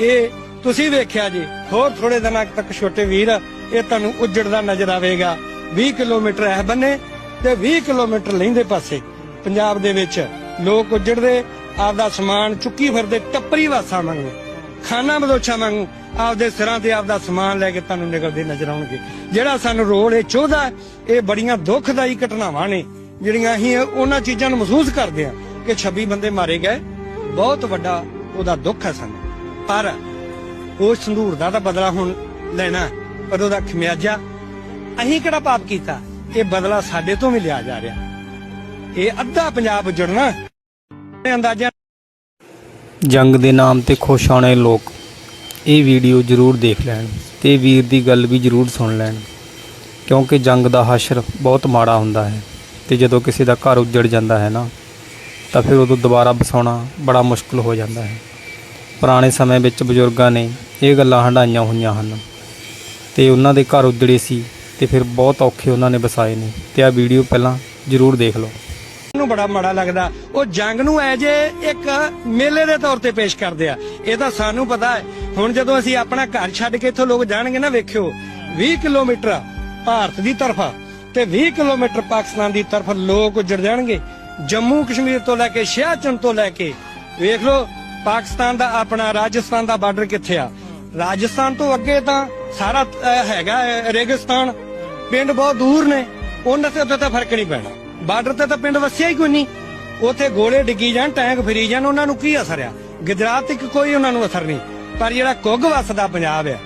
ਇਹ ਤੁਸੀਂ ਵੇਖਿਆ ਜੀ, ਹੋਰ ਥੋੜੇ ਦਿਨਾਂ ਤੱਕ ਛੋਟੇ ਵੀਰ, ਇਹ ਤੁਹਾਨੂੰ ਉੱਜੜਦਾ ਨਜ਼ਰ ਆਵੇਗਾ। 20 ਕਿਲੋਮੀਟਰ ਇਹ ਬੰਨੇ ਤੇ 20 ਕਿਲੋਮੀਟਰ ਲੈਂਦੇ ਪਾਸੇ। ਪੰਜਾਬ ਦੇ ਵਿੱਚ ਲੋਕ ਉੱਜੜਦੇ, ਆਪਦਾ ਸਮਾਨ ਚੁੱਕੀ ਫਿਰਦੇ ਟੱਪਰੀ ਵਾਸਾ ਵਾਂਗੂ। ਖਾਨਾ ਬਦੋਛਾ ਵਾਂਗੂ ਆਪਦੇ ਸਿਰਾਂ ਤੇ ਆਪਦਾ ਸਮਾਨ ਲੈ ਕੇ ਤੁਹਾਨੂੰ ਨਿਕਲਦੇ ਨਜ਼ਰ ਆਉਣਗੇ। ਜਿਹੜਾ ਸਾਨੂੰ ਰੋਲ ਇਹ ਚਾਹੁੰਦਾ, ਇਹ ਬੜੀਆਂ ਦੁੱਖਦਾਈ ਘਟਨਾਵਾਂ ਨੇ, ਜਿਹੜੀਆਂ ਅਸੀਂ ਉਹਨਾਂ ਚੀਜ਼ਾਂ ਨੂੰ ਮਹਿਸੂਸ ਕਰਦੇ ਹਾਂ ਕਿ 26 ਬੰਦੇ ਮਾਰੇ ਗਏ। ਬਹੁਤ ਵੱਡਾ ਉਹਦਾ ਦੁੱਖ ਹੈ ਸਾਨੂੰ। ਪਰ ਉਹ ਸੰਧੂਰ ਦਾ ਤਾਂ ਬਦਲਾ ਹੁਣ ਲੈਣਾ, ਪਰ ਉਹਦਾ ਖਮਿਆਜਾ ਅਸੀਂ ਕਿਹੜਾ ਪਾਪ ਕੀਤਾ? ਇਹ ਬਦਲਾ ਸਾਡੇ ਤੋਂ ਵੀ ਲਿਆ ਜਾ ਰਿਹਾ। ਇਹ ਅੱਧਾ ਪੰਜਾਬ ਜੁੜਨਾ। ਅੰਦਾਜ਼ਾ ਜੰਗ ਦੇ ਨਾਮ ਤੇ ਖੁਸ਼ ਆਉਣੇ ਲੋਕ, ਇਹ ਵੀਡੀਓ ਜ਼ਰੂਰ ਦੇਖ ਲੈਣ ਤੇ ਵੀਰ ਦੀ ਗੱਲ ਵੀ ਜ਼ਰੂਰ ਸੁਣ ਲੈਣ, ਕਿਉਂਕਿ ਜੰਗ ਦਾ ਹਸ਼ਰ ਬਹੁਤ ਮਾੜਾ ਹੁੰਦਾ ਹੈ ਤੇ ਜਦੋਂ ਕਿਸੇ ਦਾ ਘਰ ਉੱਜੜ ਜਾਂਦਾ ਹੈ ਨਾ, ਤਾਂ ਫਿਰ ਉਦੋਂ ਦੁਬਾਰਾ ਬਸਾਉਣਾ ਬੜਾ ਮੁਸ਼ਕਲ ਹੋ ਜਾਂਦਾ ਹੈ। ਪੁਰਾਣੇ ਸਮੇਂ ਵਿੱਚ ਬਜ਼ੁਰਗਾਂ ਨੇ ਇਹ ਗੱਲਾਂ ਹੰਡਾਈਆਂ ਹੋਈਆਂ ਹਨ। ਤੇ ਉਹਨਾਂ ਦੇ ਘਰ ਉੱਜੜੇ ਸੀ ਤੇ ਫਿਰ ਬਹੁਤ ਔਖੇ ਉਹਨਾਂ ਨੇ ਵਸਾਏ ਨੇ। ਤੇ ਆ ਵੀਡੀਓ ਪਹਿਲਾਂ ਜ਼ਰੂਰ ਦੇਖ ਲਓ। ਨੂੰ ਬੜਾ ਮਾੜਾ ਲੱਗਦਾ। ਉਹ ਜੰਗ ਨੂੰ ਐ ਇੱਕ ਮੇਲੇ ਦੇ ਤੌਰ ਤੇ ਪੇਸ਼ ਕਰਦੇ ਆ। ਇਹ ਤਾਂ ਸਾਨੂੰ ਪਤਾ ਹੈ। ਹੁਣ ਜਦੋਂ ਅਸੀਂ ਆਪਣਾ ਘਰ ਛੱਡ ਕੇ ਇੱਥੋਂ ਲੋਕ ਜਾਣਗੇ ਨਾ, ਵੇਖਿਓ। 20 ਕਿਲੋਮੀਟਰ ਭਾਰਤ ਦੀ ਤਰਫ ਤੇ 20 ਕਿਲੋਮੀਟਰ ਪਾਕਿਸਤਾਨ ਦੀ ਤਰਫ ਲੋਕ ਉੱਜੜ ਜਾਣਗੇ। ਜੰਮੂ ਕਸ਼ਮੀਰ ਤੋਂ ਲੈ ਕੇ ਸਿਆਚਨ ਤੋਂ ਲੈ ਕੇ। ਵੇਖ ਲਓ ਪਾਕਿਸਤਾਨ ਦਾ ਆਪਣਾ, ਰਾਜਸਥਾਨ ਦਾ ਬਾਰਡਰ ਕਿੱਥੇ ਆ? ਰਾਜਸਥਾਨ ਤੋਂ ਅੱਗੇ ਤਾਂ ਸਾਰਾ ਹੈਗਾ ਰੇਗਿਸਤਾਨ। ਪਿੰਡ ਬਹੁਤ ਦੂਰ ਨੇ। ਉਹਨਾਂ ਤੇ ਉੱਤੇ ਤਾਂ ਫ਼ਰਕ ਨਹੀਂ ਪੈਣਾ। ਬਾਰਡਰ ਤੇ ਤਾਂ ਪਿੰਡ ਵਸਿਆ ਹੀ ਕੋਈ ਨਹੀਂ। ਉੱਥੇ ਗੋਲੇ ਡਿੱਗੀ ਜਾਣ, ਟੈਂਕ ਫਰੀ ਜਾਣ, ਉਹਨਾਂ ਨੂੰ ਕੀ ਅਸਰ ਆ? ਗੁਜਰਾਤ ਤੱਕ ਕੋਈ ਉਹਨਾਂ ਨੂੰ ਅਸਰ ਨਹੀਂ। ਪਰ ਜਿਹੜਾ ਕੁੱਗ ਵਸਦਾ ਪੰਜਾਬ ਆ